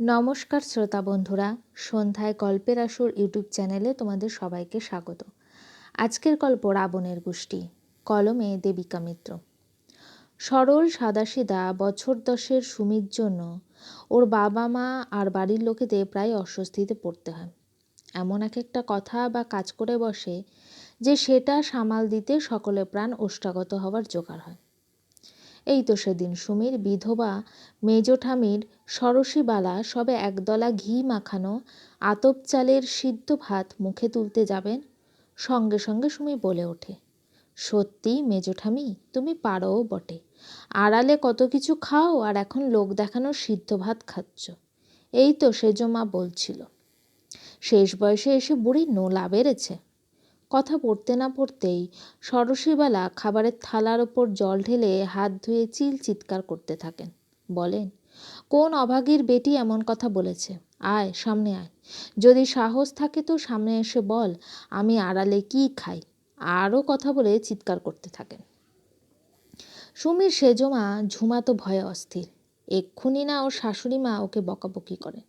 নমস্কার শ্রোতা বন্ধুরা, সন্ধ্যায় গল্পের আসর ইউটিউব চ্যানেলে তোমাদের সবাইকে স্বাগত। আজকের গল্প রাবণের গোষ্ঠী, কলমে দেবিকা মিত্র। সরল সাদাসিদা বছর দশের সুমির জন্য ওর বাবা মা আর বাড়ির লোকেদের প্রায় অস্বস্তিতে পড়তে হয়। এমন এক একটা কথা বা কাজ করে বসে যে সেটা সামাল দিতে সকলে প্রাণ ওষ্ঠাগত হওয়ার জোগাড় হয়। এই তো সেদিন সুমির, বিধবা মেজ ঠামির সরসীবালা সবে একদলা ঘি মাখানো, আতপ চালের সিদ্ধ ভাত মুখে তুলতে যাবেন। সঙ্গে সঙ্গে সুমি বলে ওঠে, সত্যি মেজঠামি, তুমি পারোও বটে। আড়ালে কত কিছু খাও আর এখন লোক দেখানো সিদ্ধ ভাত খাচ্ছ। এই তো সেজমা বলছিল। শেষ বয়সে এসে বুড়ি নোলা বেড়েছে। কথা পড়তে না পড়তেই সরসীবালা খাবারের থালার ওপর জল ঢেলে হাত ধুয়ে চিল চিৎকার করতে থাকেন। বলেন, কোন অভাগীর বেটি এমন কথা বলেছে? আয়, সামনে আয়। যদি সাহস থাকে তো সামনে এসে বল, আমি আড়ালে কি খাই? আরও কথা বলে চিৎকার করতে থাকেন। সুমির সেজমা ঝুমা তো ভয়ে অস্থির। এক্ষুনি না ওর শাশুড়ি মা ওকে বকাবকি করেন।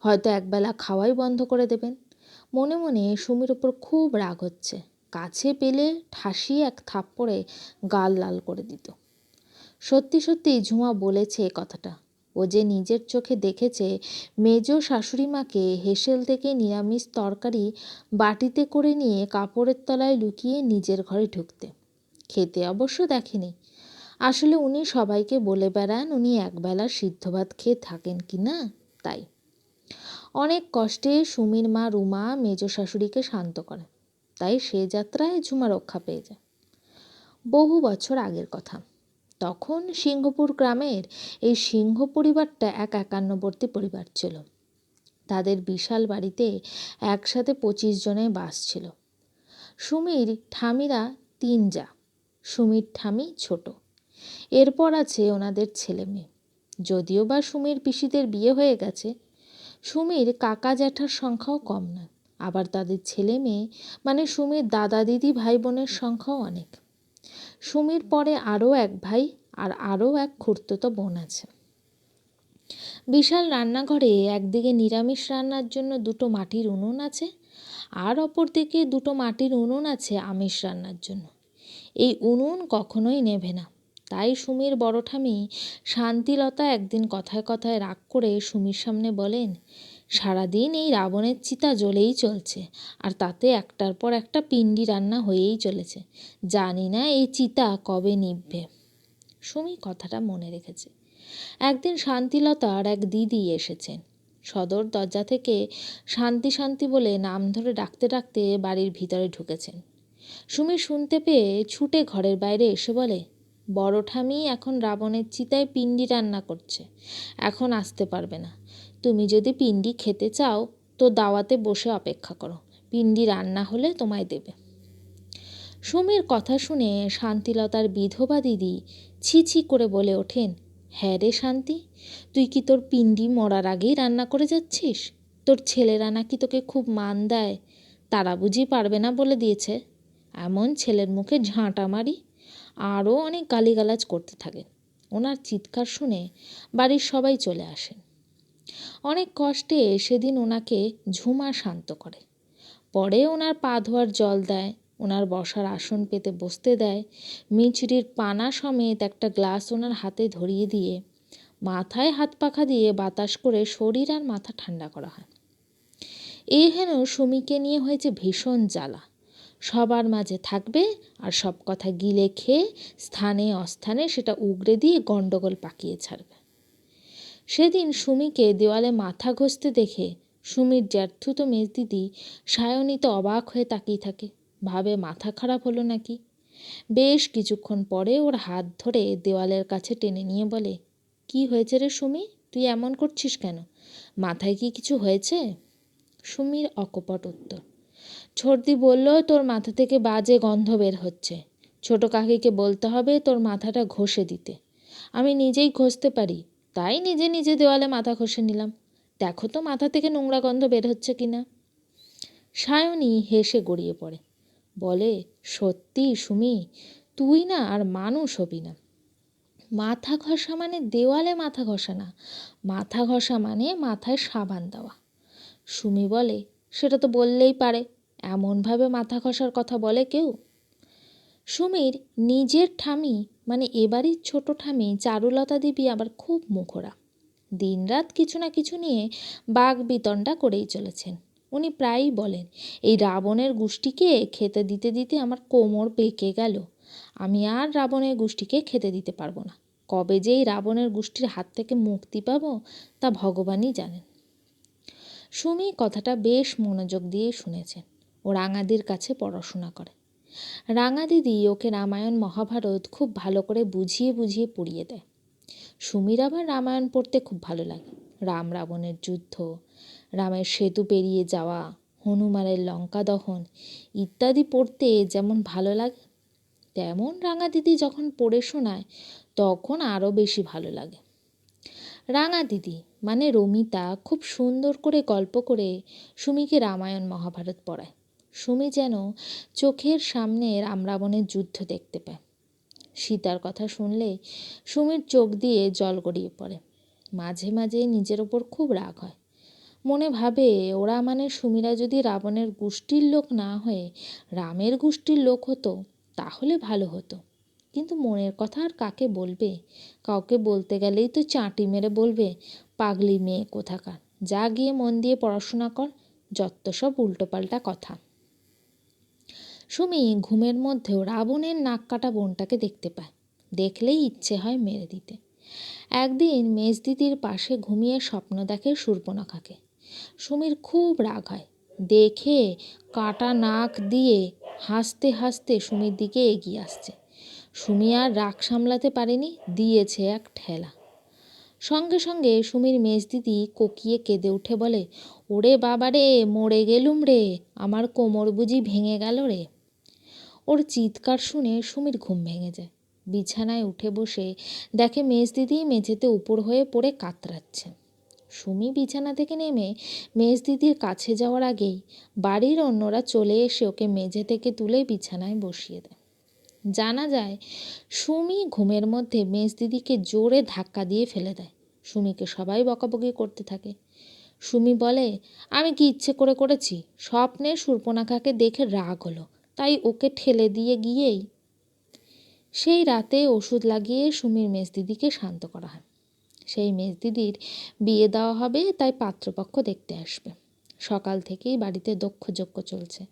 হয়তো একবেলা খাওয়াই বন্ধ করে দেবেন। মনে মনে সুমির ওপর খুব রাগ হচ্ছে। কাছে পেলে ঠাসিয়ে এক থাপ্পড়ে গাল লাল করে দিত। সত্যি সত্যি ঝুমা বলেছে এ কথাটা। ও যে নিজের চোখে দেখেছে, মেজ শাশুড়ি মাকে হেসেল থেকে নিরামিষ তরকারি বাটিতে করে নিয়ে কাপড়ের তলায় লুকিয়ে নিজের ঘরে ঢুকতে। খেতে অবশ্য দেখেনি। আসলে উনি সবাইকে বলে বেড়ান, উনি একবেলা সিদ্ধ ভাত খেয়ে থাকেন কি না? তাই অনেক কষ্টে সুমির মা রুমা মেজ শাশুড়িকে শান্ত করে। তাই সে যাত্রায় ঝুমা রক্ষা পেয়ে যায়। বহু বছর আগের কথা। তখন সিংহপুর গ্রামের এই সিংহ পরিবারটা এক একান্নবর্তী পরিবার ছিল। তাদের বিশাল বাড়িতে একসাথে পঁচিশ জনের বাস ছিল। সুমির ঠামিরা তিন যা, সুমির ঠামি ছোট। এরপর আছে ওনাদের ছেলে মেয়ে। যদিও বা সুমির পিসিদের বিয়ে হয়ে গেছে সুমির কাকা জ্যাঠার সংখ্যাও কম নয় আবার তাদের ছেলে মেয়ে মানে সুমির দাদা দিদি ভাই বোনের সংখ্যাও অনেক। সুমির পরে আরও এক ভাই আর আরও এক খুঁড়তো বোন আছে। বিশাল রান্নাঘরে একদিকে নিরামিষ রান্নার জন্য দুটো মাটির উনুন আছে আর অপরদিকে দুটো মাটির উনুন আছে আমিষ রান্নার জন্য। এই উনুন কখনোই নেভে না। তাই সুমির বড় ঠামি শান্তিলতা একদিন কথায় কথায় রাগ করে সুমির সামনে বলেন, সারাদিন এই রাবণের চিতা জ্বলেই চলছে, আর তাতে একটার পর একটা পিণ্ডি রান্না হয়েই চলেছে। জানি না এই চিতা কবে নিভবে। সুমি কথাটা মনে রেখেছে। একদিন শান্তিলতার এক দিদি এসেছেন। সদর দরজা থেকে শান্তি শান্তি বলে নাম ধরে ডাকতে ডাকতে বাড়ির ভিতরে ঢুকেছেন। সুমি শুনতে পেয়ে ছুটে ঘরের বাইরে এসে বলে বড় ঠামি এখন রাবণের চিতায় পিণ্ডি রান্না করছে। এখন আসতে পারবে না। তুমি যদি পিণ্ডি খেতে চাও, তো দাওয়াতে বসে অপেক্ষা করো। পিণ্ডি রান্না হলে তোমায় দেবে। সুমির কথা শুনে শান্তিলতার বিধবা দিদি ছি ছি করে বলে ওঠেন হ্যাঁ রে শান্তি, তুই কি তোর পিণ্ডি মরার আগেই রান্না করে যাচ্ছিস? তোর ছেলেরা নাকি তোকে খুব মান দেয়, তারা বুঝি পারবে না বলে দিয়েছে। এমন ছেলের মুখে ঝাঁটা মারি আরও অনেক গালিগালাজ করতে থাকেন ওনার চিৎকার শুনে বাড়ির সবাই চলে আসেন অনেক কষ্টে সেদিন ওনাকে ঝুমা শান্ত করে। পরে ওনার পা ধোয়ার জল দেয়, ওনার বসার আসন পেতে বসতে দেয় মিচড়ির পানা সমেত একটা গ্লাস ওনার হাতে ধরিয়ে দিয়ে মাথায় হাত পাখা দিয়ে বাতাস করে শরীর আর মাথা ঠান্ডা করা হয়। এই হেন সুমিকে নিয়ে হয়েছে ভীষণ জ্বালা। সবার মাঝে থাকবে আর সব কথা গিলে খেয়ে স্থানে অস্থানে সেটা উগড়ে দিয়ে গণ্ডগোল পাকিয়ে ছাড়বে। সেদিন সুমিকে দেওয়ালে মাথা ঘষতে দেখে সুমির জ্যাঠুতো মেজদিদি সায়নিত অবাক হয়ে তাকিয়ে থাকে, ভাবে মাথা খারাপ হলো নাকি? বেশ কিছুক্ষণ পরে ওর হাত ধরে দেওয়ালের কাছে টেনে নিয়ে বলে, কি হয়েছে রে সুমি? তুই এমন করছিস কেন? মাথায় কি কিছু হয়েছে? সুমির অকপট উত্তর ছর্দি বলল, তোর মাথা থেকে বাজে গন্ধ বের হচ্ছে। ছোট কাকিকে বলতে হবে তোর মাথাটা ঘষে দিতে। আমি নিজেই ঘষতে পারি। তাই নিজে নিজে দেওয়ালে মাথা ঘষে নিলাম। দেখো তো মাথা থেকে নোংরা গন্ধ বের হচ্ছে কি না? সায়নী হেসে গড়িয়ে পড়ে। বলে, সত্যি সুমি, তুই না আর মানুষ হবি না। মাথা ঘষা মানে দেওয়ালে মাথা ঘষা না। মাথা ঘষা মানে মাথায় সাবান দেওয়া। সুমি বলে, সেটা তো বললেই পারে। এমনভাবে মাথা ঘষার কথা বলে কেউ? সুমির নিজের ঠামি মানে এবারই ছোট ঠামি চারুলতা দেবী আবার খুব মুখরা দিনরাত কিছু না কিছু নিয়ে বাঘ বিতণ্ডা করেই চলেছেন। উনি প্রায়ই বলেন, এই রাবণের গোষ্ঠীকে খেতে দিতে দিতে আমার কোমর পেকে গেল। আমি আর রাবণের গোষ্ঠীকে খেতে দিতে পারব না। কবে যে এই রাবণের গোষ্ঠীর হাত থেকে মুক্তি পাব, তা ভগবানই জানেন সুমি কথাটা বেশ মনোযোগ দিয়ে শুনেছেন। ও রাঙাদির কাছে পড়াশোনা করে। রাঙা দিদি ওকে রামায়ণ, মহাভারত খুব ভালো করে বুঝিয়ে বুঝিয়ে পড়িয়ে দেয়। সুমির আবার রামায়ণ পড়তে খুব ভালো লাগে। রাম রাবণের যুদ্ধ, রামের সেতু পেরিয়ে যাওয়া, হনুমানের লঙ্কা দহন ইত্যাদি পড়তে যেমন ভালো লাগে, তেমন রাঙা দিদি যখন পড়ে শোনায় তখন আরও বেশি ভালো লাগে। রাঙা দিদি মানে রমিতা খুব সুন্দর করে গল্প করে সুমিকে রামায়ণ, মহাভারত পড়ায়। সুমি যেন চোখের সামনে রাম রাবণের যুদ্ধ দেখতে পায়। সীতার কথা শুনলে সুমির চোখ দিয়ে জল গড়িয়ে পড়ে। মাঝে মাঝে নিজের ওপর খুব রাগ হয়। মনে ভাবে ওরা মানে সুমিরা যদি রাবণের গোষ্ঠীর লোক না হয়ে রামের গোষ্ঠীর লোক হতো, তাহলে ভালো হতো। কিন্তু মনের কথা আর কাকে বলবে? কাউকে বলতে গেলেই তো চাঁটি মেরে বলবে, পাগলি মেয়ে কোথাকার? যা গিয়ে মন দিয়ে পড়াশোনা কর, যত সব উল্টোপাল্টা কথা। সুমি ঘুমের মধ্যেও রাবণের নাক কাটা বোনটাকে দেখতে পায়। দেখলেই ইচ্ছে হয় মেরে দিতে। একদিন মেজদিদির পাশে ঘুমিয়ে স্বপ্ন দেখে সুর্পনখাকে। সুমির খুব রাগ হয়। দেখে কাটা নাক দিয়ে হাসতে হাসতে সুমির দিকে এগিয়ে আসছে। সুমি আর রাগ সামলাতে পারেনি, দিয়েছে এক ঠেলা। সঙ্গে সঙ্গে সুমির মেজদিদি কোকিয়ে কেঁদে উঠে বলে, ওরে বাবা রে মরে গেলুম রে, আমার কোমর বুঝি ভেঙে গেল রে। ওর চিৎকার শুনে সুমির ঘুম ভেঙে যায়। বিছানায় উঠে বসে দেখে মেজদিদি মেঝেতে উপর হয়ে পড়ে কাতরাচ্ছে। সুমি বিছানা থেকে নেমে মেজ দিদির কাছে যাওয়ার আগেই বাড়ির অন্যরা চলে এসে ওকে মেঝে থেকে তুলে বিছানায় বসিয়ে দেয়। জানা যায়, সুমি ঘুমের মধ্যে মেজ দিদিকে জোরে ধাক্কা দিয়ে ফেলে দেয়। সুমিকে সবাই বকাবকি করতে থাকে। সুমি বলে, আমি কি ইচ্ছে করে করেছি? স্বপ্নে সুর্পনাখাকে দেখে রাগ হলো। ওকে ঠেলে দিয়ে গিয়েই সেই রাতে ওষুধ লাগিয়ে সুমির মেজদিদিকে শান্ত করা হয়। সেই মেজদিদির বিয়ে দেওয়া হবে, তাই পাত্রপক্ষ দেখতে আসবে। সকাল থেকেই বাড়িতে দক্ষ দক্ষযজ্ঞ চলছে।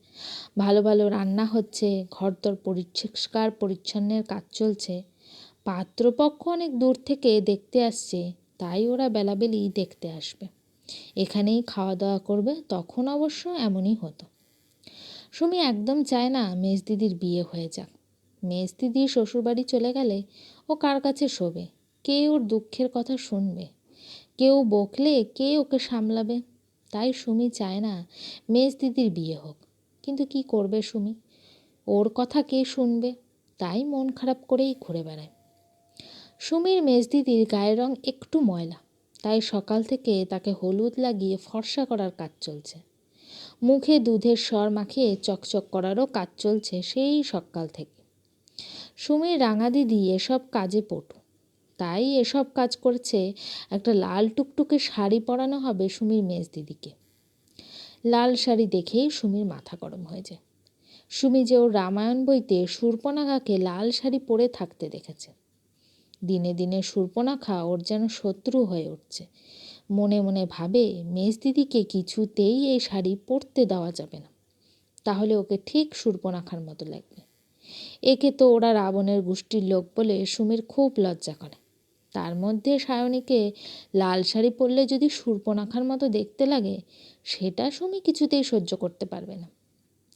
ভালো ভালো রান্না হচ্ছে, ঘরদর পরিষ্কার পরিচ্ছন্নের কাজ চলছে। পাত্রপক্ষ অনেক দূর থেকে দেখতে আসছে, তাই ওরা বেলাবেলি দেখতে আসবে। এখানেই খাওয়া দাওয়া করবে, তখন অবশ্য এমনই হতো। সুমি একদম চায় না মেজদিদির বিয়ে হয়ে যাক। মেজদিদি শ্বশুরবাড়ি চলে গেলে ও কার কাছে শোবে? কে ওর দুঃখের কথা শুনবে? কেউ বকলে কে ওকে সামলাবে? তাই সুমি চায় না মেজ দিদির বিয়ে হোক। কিন্তু কি করবে সুমি? ওর কথা কে শুনবে? তাই মন খারাপ করেই ঘুরে বেড়ায়। সুমির মেজদিদির গায়ের রং একটু ময়লা, তাই সকাল থেকে তাকে হলুদ লাগিয়ে ফর্সা করার কাজ চলছে। মুখে দুধের স্বর মাখিয়ে চকচক করারও কাজ চলছে সেই সকাল থেকে। সুমির রাঙা দিদি এসব কাজে পটু। তাই এসব কাজ করছে একটা লাল টুকটুকে শাড়ি পরানো হবে সুমির মেজ দিদিকে। লাল শাড়ি দেখেই সুমির মাথা গরম হয়ে যায়। সুমি যে ওর রামায়ণ বইতে সুর্পনাখাকে লাল শাড়ি পরে থাকতে দেখেছে। দিনে দিনে সুর্পনাখা ওর যেন শত্রু হয়ে উঠছে। মনে মনে ভাবে, মেজ দিদিকে কিছুতেই এই শাড়ি পরতে দেওয়া যাবে না। তাহলে ওকে ঠিক সুর্পনাখার মতো লাগবে। একে তো ওরা রাবণের গোষ্ঠীর লোক বলে সুমির খুব লজ্জা করে। তার মধ্যে সায়নীকে লাল শাড়ি পরলে যদি সুর্পনাখার মতো দেখতে লাগে, সেটা সুমি কিছুতেই সহ্য করতে পারবে না।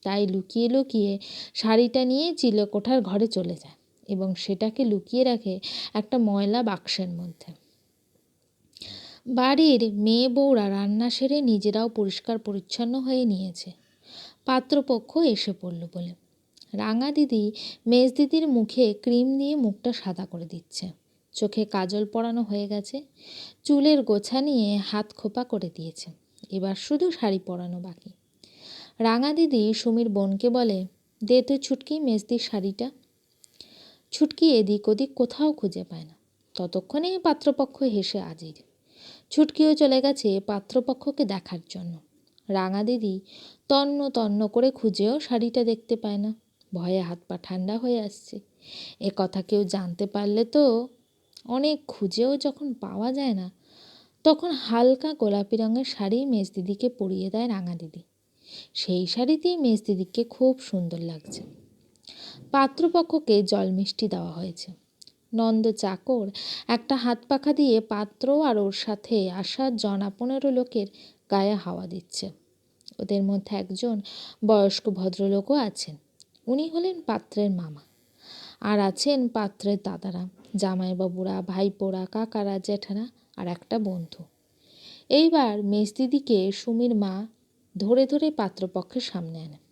তাই লুকিয়ে লুকিয়ে শাড়িটা নিয়ে চিলেকোঠার ঘরে চলে যায় এবং সেটাকে লুকিয়ে রাখে একটা ময়লা বাক্সের মধ্যে। বাড়ির মেয়ে বউরা রান্না সেরে নিজেরাও পরিষ্কার পরিচ্ছন্ন হয়ে নিয়েছে। পাত্রপক্ষ এসে পড়ল বলে। রাঙা দিদি মেজ দিদির মুখে ক্রিম দিয়ে মুখটা সাদা করে দিচ্ছে। চোখে কাজল পরানো হয়ে গেছে। চুলের গোছা নিয়ে হাত খোপা করে দিয়েছে। এবার শুধু শাড়ি পরানো বাকি। রাঙা দিদি সুমির বোনকে বলে, দে তুই ছুটকি মেজদির শাড়িটা। ছুটকি এদিক ওদিক কোথাও খুঁজে পায় না। ততক্ষণে পাত্রপক্ষ হেসে হাজির। ছুটকিও চলে গেছে পাত্রপক্ষকে দেখার জন্য। রাঙা দিদি তন্ন তন্ন করে খুঁজেও শাড়িটা দেখতে পায় না। ভয়ে হাত পা ঠান্ডা হয়ে আসছে। এ কথা কেউ জানতে পারলে তো অনেক খুঁজেও যখন পাওয়া যায় না, তখন হালকা গোলাপি রঙের শাড়ি মেজ দিদিকে পরিয়ে দেয় রাঙা দিদি। সেই শাড়িতেই মেজ দিদিকে খুব সুন্দর লাগছে। পাত্রপক্ষকে জল মিষ্টি দেওয়া হয়েছে। নন্দ চাকর। একটা হাত পাখা দিয়ে পাত্র আর ওর সাথে আসা জনা পনেরো লোকের গায়ে হাওয়া দিচ্ছে। ওদের মধ্যে একজন বয়স্ক ভদ্রলোকও আছেন। উনি হলেন পাত্রের মামা। আর আছেন পাত্রের দাদারা, জামাইবাবুরা, ভাইপোরা, কাকারা, জেঠারা আর একটা বন্ধু। এইবার মেজদিদিকে সুমির মা ধরে ধরে পাত্রপক্ষের সামনে আনে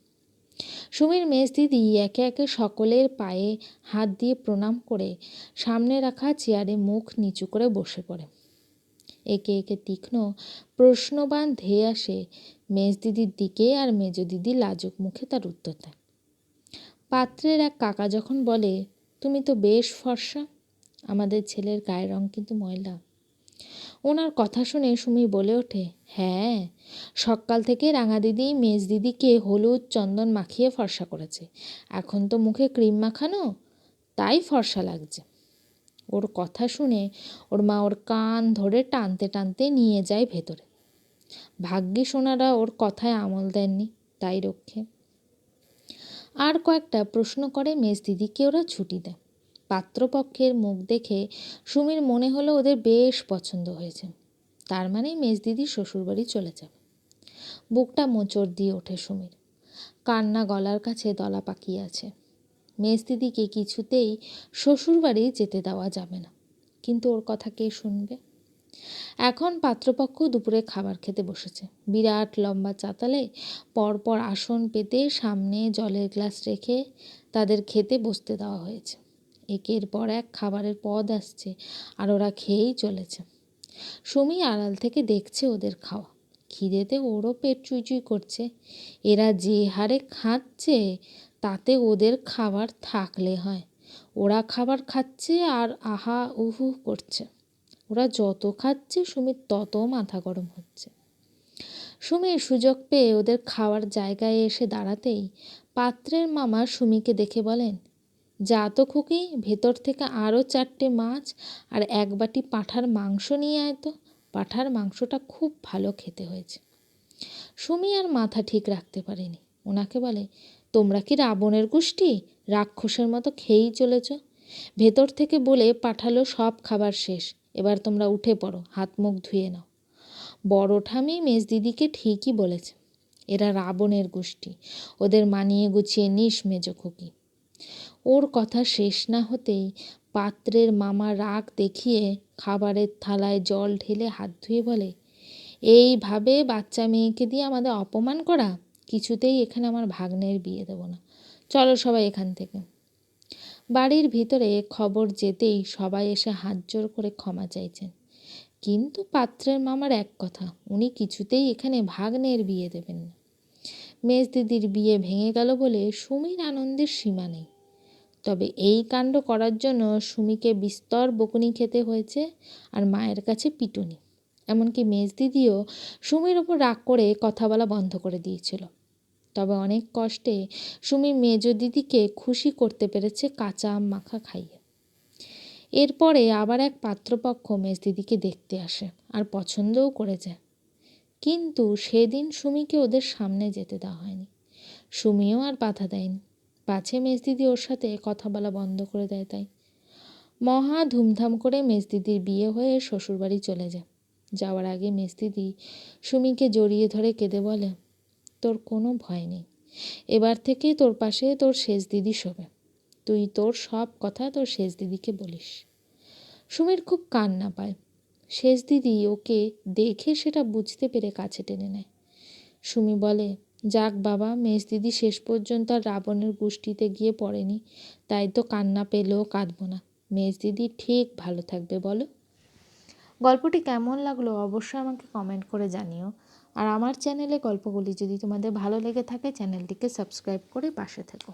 সুমির মেজ দিদি একে একে সকলের পায়ে হাত দিয়ে প্রণাম করে সামনে রাখা চেয়ারে মুখ নিচু করে বসে পড়ে। একে একে তীক্ষ্ণ প্রশ্নবান ধেয়ে আসে মেজ দিদির দিকে আর মেজ দিদি লাজুক মুখে তার উত্তর দেয়। পাত্রের এক কাকা যখন বলে, তুমি তো বেশ ফর্সা, আমাদের ছেলের গায়ের রং কিন্তু ময়লা। ওনার কথা শুনে সুমি বলে ওঠে হ্যাঁ সকাল থেকে রাঙা দিদি, মেজ দিদিকে হলুদ চন্দন মাখিয়ে ফর্সা করেছে। এখন তো মুখে ক্রিম মাখানো, তাই ফর্সা লাগছে। ওর কথা শুনে ওর মা ওর কান ধরে টানতে টানতে নিয়ে যায় ভেতরে। ভাগ্যে সোনারা ওর কথায় আমল দেননি, তাই রক্ষে। আর কয়েকটা প্রশ্ন করে মেজ দিদিকে ওরা ছুটি দেয়। পাত্রপক্ষের মুখ দেখে সুমির মনে হলো ওদের বেশ পছন্দ হয়েছে। তার মানে মেজদিদি শ্বশুরবাড়ি চলে যাবে। বুকটা মোচড় দিয়ে ওঠে সুমির। কান্না গলার কাছে দলা পাকিয়ে আছে। মেজদিদিকে কিছুতেই শ্বশুরবাড়ি যেতে দেওয়া যাবে না। কিন্তু ওর কথা কে শুনবে? এখন পাত্রপক্ষ দুপুরে খাবার খেতে বসেছে। বিরাট লম্বা চাতালে পরপর আসন পেতে সামনে জলের গ্লাস রেখে তাদের খেতে বসতে দেওয়া হয়েছে। একের পর এক খাবারের পদ আসছে আর ওরা খেয়েই চলেছে। সুমি আড়াল থেকে দেখছে ওদের খাওয়া। খিদেতে ওরও পেট চুইচুই করছে। এরা যে হারে খাচ্ছে, তাতে ওদের খাবার থাকলে হয়। ওরা খাবার খাচ্ছে আর আহা উহু করছে। ওরা যত খাচ্ছে, সুমির তত মাথা গরম হচ্ছে। সুমির সুযোগ পেয়ে ওদের খাওয়ার জায়গায় এসে দাঁড়াতেই পাত্রের মামা সুমিকে দেখে বলেন যা তো খুকি ভেতর থেকে আরও চারটে মাছ আর এক বাটি পাঁঠার মাংস নিয়ে আয় তো। পাঁঠার মাংসটা খুব ভালো খেতে হয়েছে। সুমি আর মাথা ঠিক রাখতে পারেনি। ওনাকে বলে, তোমরা কি রাবণের গোষ্ঠী? রাক্ষসের মতো খেয়েই চলেছ? ভেতর থেকে বলে, পাঠালো সব খাবার শেষ। এবার তোমরা উঠে পড়ো, হাত মুখ ধুয়ে নাও। বড় ঠামি মেজ দিদিকে ঠিকই বলেছে। এরা রাবণের গোষ্ঠী। ওদের মানিয়ে গুছিয়ে নিস মেজ খুকি। ওর কথা শেষ না হতেই পাত্রের মামা রাগ দেখিয়ে খাবারের থালায় জল ঢেলে হাত ধুয়ে বলে, এইভাবে বাচ্চা মেয়েকে দিয়ে আমাদের অপমান করা? কিছুতেই এখানে আমার ভাগ্নের বিয়ে দেবো না। চলো সবাই এখান থেকে। বাড়ির ভিতরে খবর যেতেই সবাই এসে হাত জোর করে ক্ষমা চাইছেন। কিন্তু পাত্রের মামার এক কথা, উনি কিছুতেই এখানে ভাগ্নের বিয়ে দেবেন না। মেজ দিদির বিয়ে ভেঙে গেল বলে সুমির আনন্দের সীমা নেই। তবে এই কাণ্ড করার জন্য সুমিকে বিস্তর বকুনি খেতে হয়েছে আর মায়ের কাছে পিটুনি। এমনকি মেজ দিদিও সুমির ওপর রাগ করে কথা বলা বন্ধ করে দিয়েছিল। তবে অনেক কষ্টে সুমি মেজ দিদিকে খুশি করতে পেরেছে কাঁচা আম মাখা খাইয়ে। এরপরে আবার এক পাত্রপক্ষ মেজ দিদিকে দেখতে আসে আর পছন্দও করে যায় কিন্তু সেদিন সুমিকে ওদের সামনে যেতে দেওয়া হয়নি। সুমিও আর বাধা দেয়নি। পাছে মেজদিদি ওর সাথে কথা বলা বন্ধ করে দেয় তাই। মহা ধুমধাম করে মেজদিদির বিয়ে হয়ে শ্বশুরবাড়ি চলে যায়। যাওয়ার আগে মেজদিদি সুমিকে জড়িয়ে ধরে কেঁদে বলে, তোর কোনো ভয় নেই। এবার থেকে তোর পাশে তোর শেষ দিদি শোবে। তুই তোর সব কথা তোর শেষ দিদিকে বলিস সুমির খুব কান্না পায়। শেষ দিদি ওকে দেখে সেটা বুঝতে পেরে কাছে টেনে নেয়। সুমি বলে যাক বাবা মেজ দিদি শেষ পর্যন্ত আর রাবণের গোষ্ঠীতে গিয়ে পড়েনি, তাই তো কান্না পেলেও কাঁদবো না। মেজ দিদি ঠিক ভালো থাকবে, বলো। গল্পটি কেমন লাগল অবশ্যই আমাকে কমেন্ট করে জানিও। আর আমার চ্যানেলে গল্পগুলি যদি তোমাদের ভালো লেগে থাকে চ্যানেলটিকে সাবস্ক্রাইব করে পাশে থেকো।